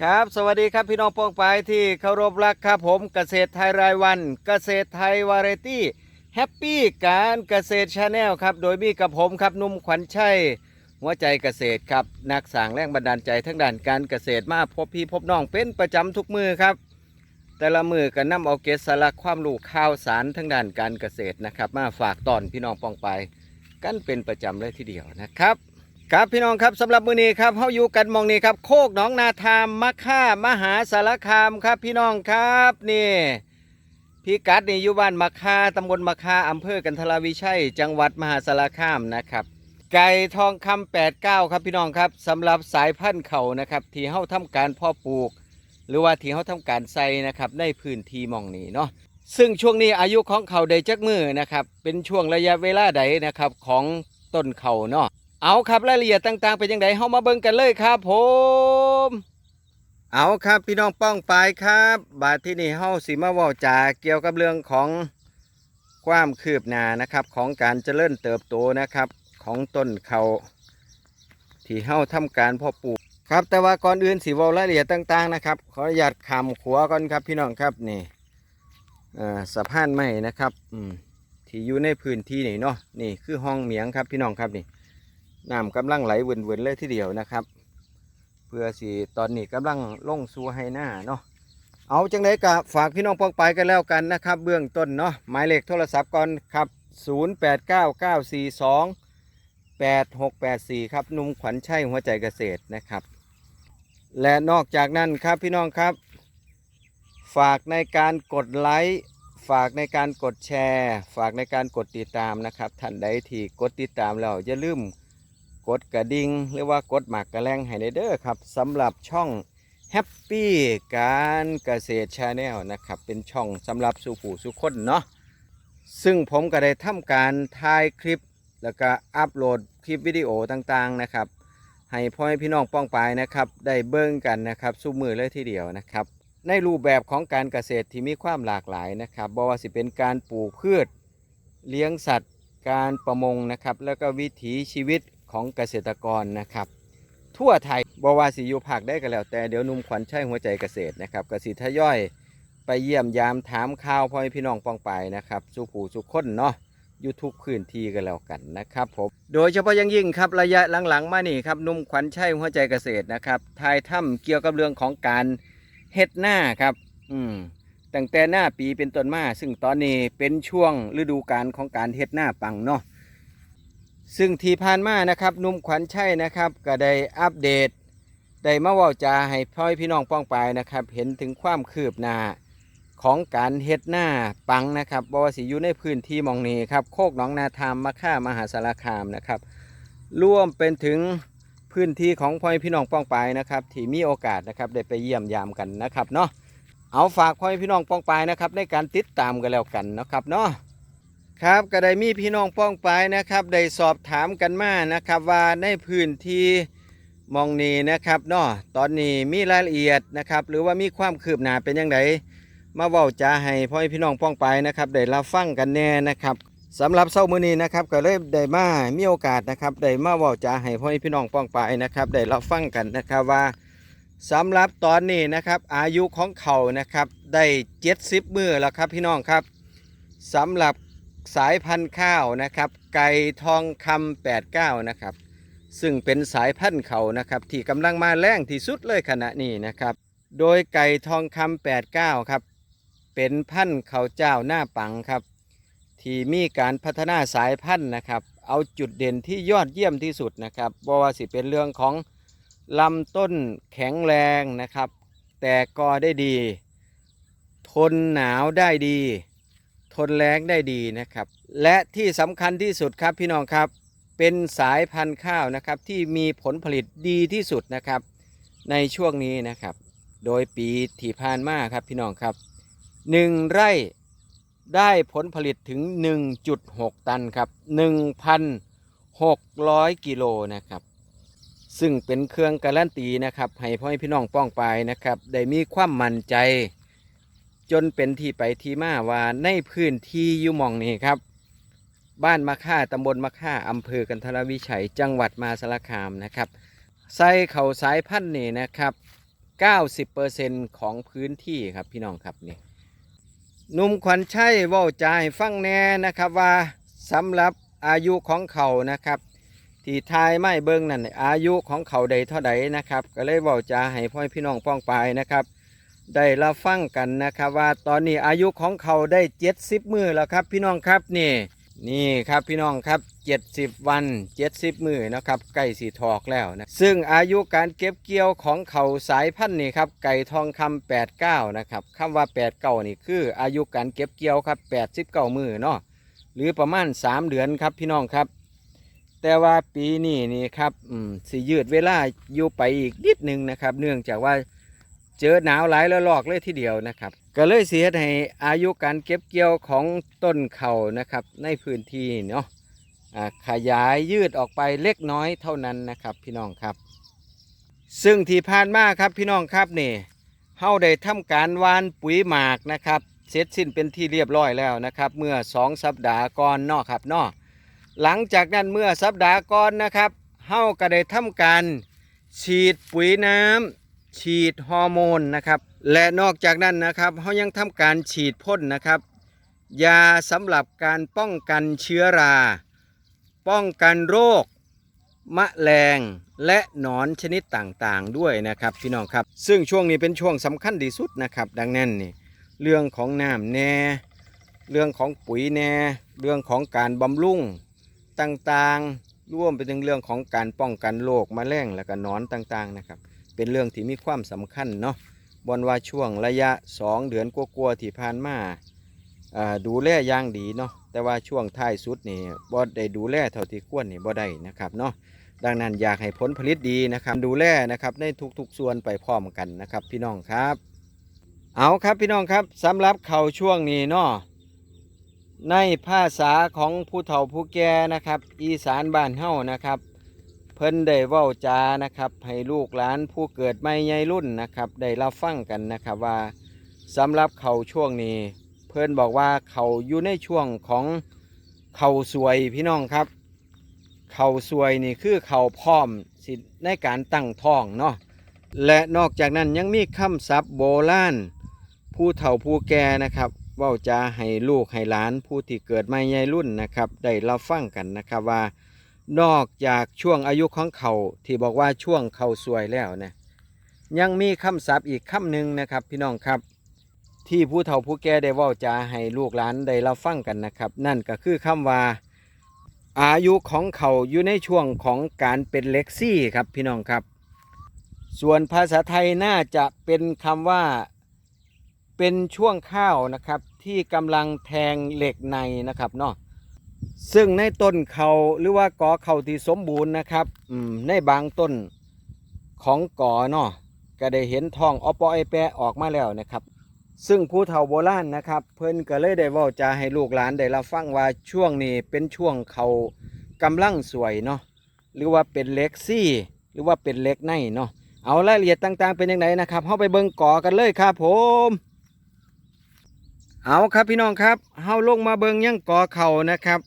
ครับสวัสดีครับพี่น้องปองไปที่เคารพรักครับผมเกษตรไทยรายวัน เกษตรไทยวาไรตี้แฮปปี้การเกษตรชาแนลครับ โดยมีกับผมครับนุ่มขวัญชัยหัวใจเกษตรครับ นักสร้างแรงบันดาลใจทั้งด้านการเกษตรมาพบพี่พบน้องเป็นประจำทุกมือครับ แต่ละมือก็นำเอาเกสาระความรู้ข่าวสารทั้งด้านการเกษตรนะครับ มาฝากตอนพี่น้องปองไปกันเป็นประจำเลยทีเดียวนะครับ ครับพี่น้องครับสำหรับมื้อนี้ครับเฮาอยู่กันมองนี้ครับ โคกหนองนาทามมะค่ามหาสารคามครับพี่น้องครับนี่พี่กัดนี่อยู่บ้านมะค่าตำบลมะค่าอำเภอกันทราวิชัย จังหวัดมหาสารคามนะครับ ไก่ทองคำ89ครับพี่น้องครับสำหรับสายพันธุ์เขานะครับที่เฮาทำการพาะปลูก หรือว่าที่เฮาทำการใส่นะครับในพื้นที่มองนี้เนาะซึ่งช่วงนี้อายุของเขาได้จักมือนะครับเป็นช่วงระยะเวลาใดนะครับของต้นเขาเนาะ เอาครับรายละเอียดต่างๆเป็นยังไงเฮามาเบิ่งกันเลยครับ ผม เอาครับพี่น้องป้องปายครับ บาดที่นี่เฮาสิมาเว้าจาเกี่ยวกับเรื่องของความคืบหน้านะครับของการเจริญเติบโตนะครับ ของต้นเขาที่เฮาทำการพาะปลูกครับแต่ว่าก่อนอื่นสิเว้ารายละเอียดต่างๆนะครับ ขออนุญาตคำขัวก่อนครับพี่น้องครับนี่อ่อสะพานไม้นะครับอืมที่อยู่ในพื้นที่นี่เนาะนี่คือห้องเหมียงครับพี่น้องครับนี่ น้ำกำลังไหลเวนๆเลยทีเดียวนะครับ เพื่อสิตอนนี้กำลังลงสู่ให้หน้าเนาะเอาจังไดกะฝากพี่น้องปองไปกันแล้วกันนะครับ เบื้องต้นเนาะหมายเลขโทรศัพท์ก่อนครับ 0899428684 ครับนุ่มขวัญชัยหัวใจเกษตรนะครับ และนอกจากนั้นครับพี่น้องครับ ฝากในการกดไลค์ฝากในการกดแชร์ ฝากในการกดติดตามนะครับท่านใดที่กดติดตามแล้วอย่าลืม กดกระดิ่งหรือว่ากดหมากกระแลงให้ได้เด้อครับสำหรับช่องแฮปปี้การเกษตรชาแนลนะครับ เป็นช่องสำหรับสู่ผู้สู่คนเนาะซึ่งผมก็ได้ทำการถ่ายคลิป แล้วก็อัปโหลดคลิปวิดีโอต่างๆนะครับ ให้พ่อให้พี่น้องป้องปายนะครับ ได้เบิ่งกันนะครับสู้มือเลยทีเดียวนะครับ ในรูปแบบของการเกษตรที่มีความหลากหลายนะครับบ่ว่าสิเป็นการปลูกพืช เลี้ยงสัตว์ การประมงนะครับ แล้วก็วิถีชีวิต ของเกษตรกรนะครับ ทั่วไทยบว่าสิอยู่ภาคได้ก็แล้ว แต่เดี๋ยวนุ่มขวัญชัยหัวใจเกษตรนะครับกสิทยอยไปเยี่ยมยามถามข่าวพ่อแม่พี่น้องปองไปนะครับสู่ผู้สู่คนเนาะยูทุกพื้นที่กันแล้วกันนะครับผมโดยเฉพาะยังยิ่งครับระยะหลังๆ มานี่ครับนุ่มขวัญชัยหัวใจเกษตรนะครับทายถ้ำเกี่ยวกับเรื่องของการเฮ็ดหน้าครับ อืมตั้งแต่หน้าปีเป็นต้นมา ซึ่งตอนนี้เป็นช่วงฤดูกาลของการเฮ็ดหน้าปังเนาะ ซึ่งที่ผ่านมานะครับนุ่มขวัญชัยนะครับ ก็ได้อัปเดต ได้มาว่าจาให้พ่อพี่น้องป้องปายนะครับ เห็นถึงความคืบหน้าของการเฮ็ดหน้าปังนะครับบวสิอยู่ในพื้นที่มองนี้ครับโคกหนองนาทามมะค่ามหาสารคามนะครับร่วมเป็นถึงพื้นที่ของพ่อพี่น้องป้องปายนะครับที่มีโอกาสนะครับได้ไปเยี่ยมยามกันนะครับเนาะเอาฝากพ่อแม่พี่น้องป้องปายนะครับในการติดตามกันแล้วกันนะครับเนาะ ครับก็ได้มีพี่น้องป้องปายนะครับได้สอบถามกันมานะครับว่าในพื้นที่มองนี้นะครับเนาะตอนนี้มีรายละเอียดนะครับหรือว่ามีความคืบหน้าเป็นยังไงมาเว้าจาให้พ่อพี่น้องป้องปายนะครับได้รับฟังกันแน่นะครับสำหรับเช้ามือนี้นะครับก็เลยได้มามีโอกาสนะครับได้มาเว้าจาให้พ่อพี่น้องป้องปายนะครับได้รับฟังกันนะครับว่าสำหรับตอนนี้นะครับอายุของเขานะครับได้เจ็ดสิบมือแล้วครับพี่น้องครับสำหรับ สายพันธุ์ข้าวนะครับ ไก่ทองคำแปดเก้านะครับ ซึ่งเป็นสายพันธุ์เขานะครับ ที่กำลังมาแรงที่สุดเลยขณะนี้นะครับ โดยไก่ทองคำแปดเก้าครับ เป็นพันธุ์เขาวเจ้าหน้าปังครับ ที่มีการพัฒนาสายพันธุ์นะครับ เอาจุดเด่นที่ยอดเยี่ยมที่สุดนะครับบ่ว่าสิเป็นเรื่องของลำต้นแข็งแรงนะครับ แต่กอได้ดี ทนหนาวได้ดี ทนแรงได้ดีนะครับ และที่สำคัญที่สุดครับพี่น้องครับ เป็นสายพันธุ์ข้าวนะครับที่มีผลผลิตดีที่สุดนะครับ ในช่วงนี้นะครับ โดยปีที่ผ่านมาครับพี่น้องครับหนึ่งไร่ได้ผลผลิตถึง 1.6 ตันครับ 1,600 กิโลนะครับ ซึ่งเป็นเครื่องการันตีนะครับ ให้พ่อให้พี่น้องป้องไปนะครับ ได้มีความมั่นใจ จนเป็นที่ไปที่มาว่าในพื้นที่อยุหมองนี้ครับ บ้านมะค่าตำบลมะค่าอำเภอกันทรวิชัยจังหวัดมาสารคามนะครับใส่เขาสายพันธุ์นี่นะครับ90%ของพื้นที่ครับพี่น้องครับนี่นุ่มขวัญชัยว่าจาให้ฟังแน่นะครับว่าสำหรับอายุของเขานะครับ ที่ทายไม่เบิ้งนั่นอายุของเขาใดเท่าใดนะครับ ก็เลยว่าจาให้พ่อพี่น้องป้องปนะครับ ได้รับฟังกันนะครับว่าตอนนี้อายุของเขาได้เจ็ดสิบมือแล้วครับ พี่น้องครับนี่นี่ครับพี่น้องครับเจ็ดสิบวันเจ็ดสิบมือนะครับไก่สีทอกแล้วนะซึ่งอายุการเก็บเกี่ยวของเขาสายพันธุ์นี่ครับไก่ทองคำแปดเก้านะครับคำว่าแปดเก้านี่คืออายุการเก็บเกี่ยวครับแปดสิบเก้ามือเนาะหรือประมาณสามเดือนครับพี่น้องครับ แต่ว่าปีนี้นี่ครับอืมสิยืดเวลาอยู่ไปอีกนิดนึงนะครับ เนื่องจากว่า เจอหนาวหลายระลอกเลยทีเดียวนะครับ ก็เลยเสียให้อายุการเก็บเกี่ยวของต้นเขานะครับในพื้นที่เนาะขยายยืดออกไปเล็กน้อยเท่านั้นนะครับพี่น้องครับ ซึ่งที่ผ่านมาครับพี่น้องครับนี่เฮาได้ทำการวานปุ๋ยหมากนะครับเสร็จสิ้นเป็นที่เรียบร้อยแล้วนะครับ เมื่อสองสัปดาห์ก่อนเนาะครับเนาะหลังจากนั้นเมื่อสัปดาห์ก่อนนะครับเฮาก็ได้ทำการฉีดปุ๋ยน้ำ ฉีดฮอร์โมนนะครับ และนอกจากนั้นนะครับเฮายังทำการฉีดพ่นนะครับ ยาสำหรับการป้องกันเชื้อรา ป้องกันโรค มะแรงและหนอนชนิดต่างๆ ด้วยนะครับพี่น้องครับ ซึ่งช่วงนี้เป็นช่วงสำคัญที่สุดนะครับ ดังนั้นนี่เรื่องของน้ำแน่เรื่องของปุ๋ยแน่เรื่องของการบำรุงต่างๆ ร่วมไปถึงเรื่องของการป้องกันโรคมะเร็งและก็หนอนต่างๆนะครับ เป็นเรื่องที่มีความสำคัญเนาะบนว่าช่วงระยะ 2 เดือนกลัวๆที่ผ่านมาดูแลอย่างดีเนาะแต่ว่าช่วงท้ายสุดนี่บ่ได้ดูแลเท่าที่ควรนี่บ่ได้นะครับเนาะดังนั้นอยากให้ผลผลิตดีนะครับ ดูแลนะครับในทุกๆส่วนไปพร้อมกันนะครับพี่น้องครับเอาครับพี่น้องครับสำหรับเขาช่วงนี้เนาะในภาษาของผู้เฒ่าผู้แก่นะครับ อีสานบ้านเฮานะครับ เพิ่นได้เว้าจานะครับ ให้ลูกหลานผู้เกิดไม่ใหญ่รุ่นนะครับ ได้รับฟังกันนะครับว่าสำหรับเขาช่วงนี้ เพิ่นบอกว่าเขาอยู่ในช่วงของเขาสวยพี่น้องครับ เขาสวยนี่คือเขาพร้อมสิในการตั้งท้องเนาะและนอกจากนั้นยังมีคำศัพท์โบราณผู้เฒ่าผู้แก่นะครับเว่าจะให้ลูกให้หลานผู้ที่เกิดใหม่ใหญ่รุ่นนะครับ ได้รับฟังกันนะครับว่า นอกจากช่วงอายุของเขาที่บอกว่าช่วงเขาสวยแล้วนะยังมีคำศัพท์อีกคำหนึ่งนะครับ พี่น้องครับ ที่ผู้เฒ่าผู้แก่ได้ว่าจะให้ลูกหลานได้รับฟังกันนะครับ นั่นก็คือคำว่า อายุของเขาอยู่ในช่วงของการเป็นเล็กซี่ครับพี่น้องครับ ส่วนภาษาไทยน่าจะเป็นคำว่า เป็นช่วงข้าวนะครับที่กำลังแทงเหล็กในนะครับเนาะ ซึ่งในต้นเขาหรือว่ากอเขาที่สมบูรณ์นะครับในบางต้นของกอเนาะก็ได้เห็นทองอปอไอแปะออกมาแล้วนะครับ ซึ่งผู้เฒ่าโบราณนะครับ เพิ่นก็เลยได้ว้าจาให้ลูกหลานได้รับฟังว่าช่วงนี้เป็นช่วงเขากำลังสวยเนาะหรือว่าเป็นเล็กซี่ หรือว่าเป็นเล็กในเนาะเอารายละเอียดต่างๆเป็นยังไงนะครับเข้าไปเบิ่งกอกันเลยครับผมเอาครับพี่น้องครับเฮาลงมาเบิงยังกอเข่านะครับ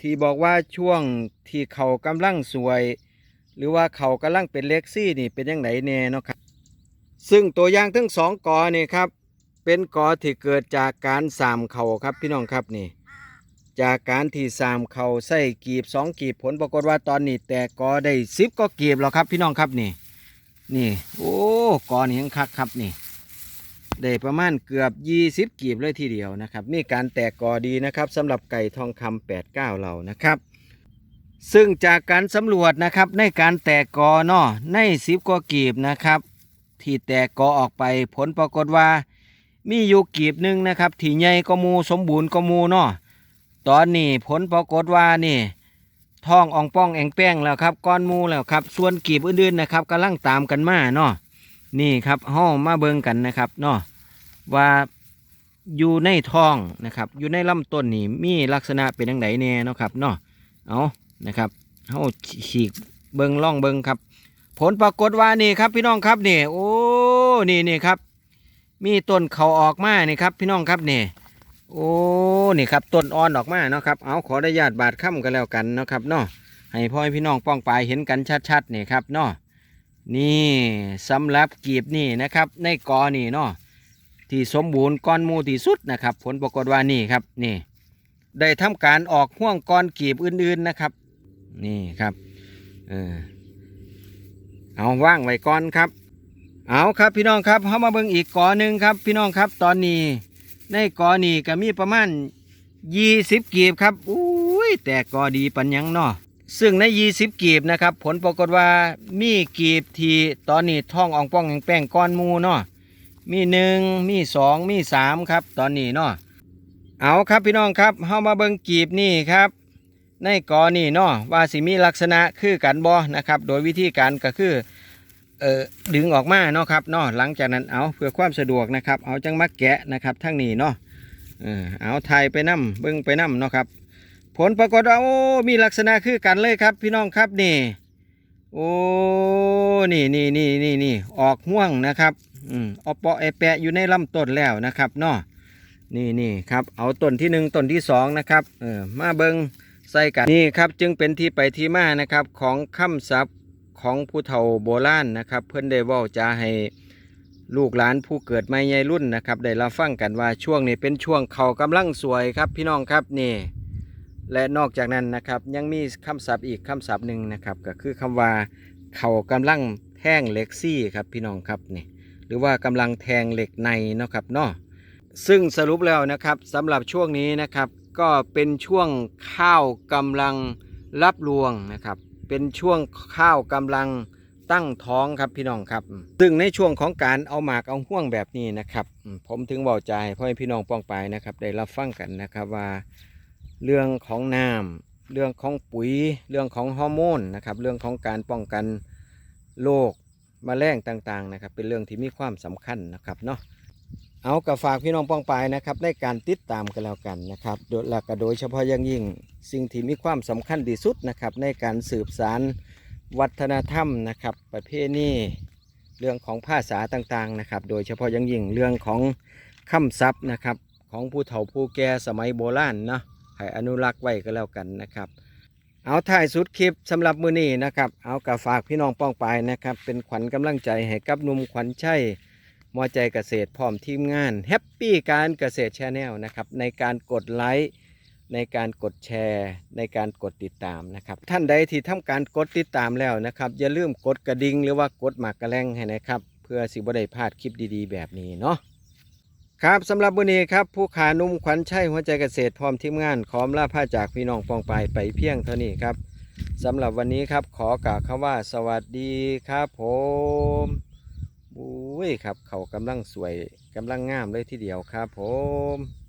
ที่บอกว่าช่วงที่เขากำลังสวย หรือว่าเขากำลังเป็นเล็กซี่นี่เป็นยังไงแน่เนาะครับ ซึ่งตัวอย่างทั้งสองกอนี่ครับ เป็นกอที่เกิดจากการสามเขาครับพี่น้องครับนี่ จากการที่สามเขาใส่กีบสองกีบผลปรากฏว่าตอนนี้แตกกอได้สิบก็กีบแล้วครับพี่น้องครับนี่ นี่ โอ้กอนี่ยังคักครับนี่ ได้ประมาณเกือบ 20 กีบเลยทีเดียวนะครับ มีการแตกกอดีนะครับสำหรับไก่ทองคำ89เรานะครับ ซึ่งจากการสำรวจนะครับในการแตกกอเนาะใน10กว่ากีบนะครับ ที่แตกกอออกไปผลปรากฏว่า มีอยู่กีบหนึ่งนะครับที่ใหญ่ก็มูสมบูรณ์ก็มูเนาะตอนนี้ผลปรากฏว่านี่ท้องอ่องป้องแองแป้งแล้วครับก้อนมูแล้วครับ ส่วนกีบอื่นๆนะครับกำลังตามกันมาเนาะนี่ครับห้องมาเบิงกันนะครับเนาะ ว่าอยู่ในท้องนะครับ อยู่ในลำต้นนี่มีลักษณะเป็นยังไงแน่เนาะครับเนาะเอานะครับเฮาฉีกเบิงล่องเบิงครับ ผลปรากฏว่านี่ครับพี่น้องครับนี่โอ้นี่นี่ครับ มีต้นเขาออกมานี่ครับ พี่น้องครับนี่โอ้นี่ครับต้นอ่อนออกมาเนาะครับเอาขออนุญาตบาดค่ำกันแล้วกันเนาะครับเนาะให้พ่อให้พี่น้องป้องปายเห็นกันชัดๆนี่ครับเนาะนี่สำหรับกีบนี่นะครับ ในกอนี่เนาะ ที่สมบูรณ์ก้อนมูที่สุดนะครับ ผลปรากฏว่านี่ครับนี่ ได้ทำการออกห่วงก้อนกีบอื่นๆนะครับ นี่ครับเออเอาว่างไว้ก่อนครับ เอาครับพี่น้องครับเข้ามาเบิ่งอีกกอหนึ่งครับ พี่น้องครับตอนนี้ในกอนี่ก็มีประมาณ20กีบครับอุ้ยแต่กอดีปัญญังเนาะซึ่งใน 20 กีบนะครับ ผลปรากฏว่ามีกีบที่ตอนนี้ท้องอ่องป้องแห่งแป้งก้อนมูเนาะ มีหนึ่งมีสองมีสามครับตอนนี้เนาะเอาครับพี่น้องครับเข้ามาเบิ่งกีบนี่ครับ ในกอนี่เนาะว่าสิมีลักษณะคือกันบ่นะครับ โดยวิธีการก็คือเออดึงออกมาเนาะครับเนาะหลังจากนั้นเอาเพื่อความสะดวกนะครับ เอาจังมาแกะนะครับทั้งนี้เนาะเออเอาไทยไปนํเบิ้งไปนํเนาะครับ ผลปรากฏว่าโอ้มีลักษณะคือกันเลยครับ พี่น้องครับนี่โอ้นี่นี่นี่นี่นี่ออกห่วงนะครับ อืมเอาเปาะไอแปะอยู่ในลำต้นแล้วนะครับเนาะนี่นี่ครับเอาต้นที่หนึ่งต้นที่สองนะครับเออมาเบิงใส่กันนี่ครับจึงเป็นที่ไปที่มานะครับของคำศัพท์ของผู้เฒ่าโบราณนะครับ เพื่อนได้ว่าจะให้ลูกหลานผู้เกิดใหม่ใหญ่รุ่นนะครับ ได้รับฟังกันว่าช่วงนี้เป็นช่วงเขากำลังสวยครับพี่น้องครับนี่ และนอกจากนั้นนะครับยังมีคำศัพท์อีกคำศัพท์หนึ่งนะครับ ก็คือคำว่าเขากำลังแทงเล็กซี่ครับพี่น้องครับนี่ หรือว่ากำลังแทงเหล็กในเนาะครับเนาะซึ่งสรุปแล้วนะครับสำหรับช่วงนี้นะครับ ก็เป็นช่วงข้าวกำลังรับรวงนะครับ เป็นช่วงข้าวกำลังตั้งท้องครับพี่น้องครับ ซึ่งในช่วงของการเอาหมากเอาห่วงแบบนี้นะครับ ผมถึงบอกใจให้พ่อให้พี่น้องป้องไปนะครับ ได้รับฟังกันนะครับว่า เรื่องของน้ำเรื่องของปุ๋ย เรื่องของฮอร์โมนนะครับ เรื่องของการป้องกันโรค มแมลงต่างๆนะครับ เป็นเรื่องที่มีความสำคัญนะครับเนาะเอากับฝากพี่น้องป้องปายนะครับในการติดตามกันแล้วกันนะครับโดยหลักโดยเฉพาะอย่างยิ่งสิ่งที่มีความสำคัญที่สุดนะครับในการสืบสารวัฒนธรรมนะครับ ประเพณีเรื่องของภาษาต่างๆนะครับ โดยเฉพาะอย่างยิ่งเรื่องของคำศัพท์นะครับของผู้เฒ่าผู้แก่สมัยโบราณเนาะให้อนุรักษ์ไว้ก็แล้วกันนะครับ เอาถ่ายสุดคลิปสำหรับมือนี้นะครับ เอากับฝากพี่น้องป้องไปนะครับ เป็นขวัญกำลังใจให้กับนุ่มขวัญชัยมอใจเกษตรพร้อมทีมงานแฮปปี้การเกษตรชาแนลนะครับ ในการกดไลค์ในการกดแชร์ ในการกดติดตามนะครับ ท่านใดที่ทำการกดติดตามแล้วนะครับ อย่าลืมกดกระดิ่งหรือว่ากดหมากกระแลงให้นะครับ เพื่อสิบได้พลาดคลิปดีๆ แบบนี้เนาะ ครับสำหรับวันนี้ครับผู้ขานุ่มขวัญชัยหัวใจเกษตรพร้อมทีมงานขอมลาผ้าจากพี่น้องปองปายไปเพียงเท่านี้ครับสำหรับวันนี้ครับขอกล่าวคำว่าสวัสดีครับผมอุ้ยครับเขากำลังสวยกำลังงามเลยทีเดียวครับผม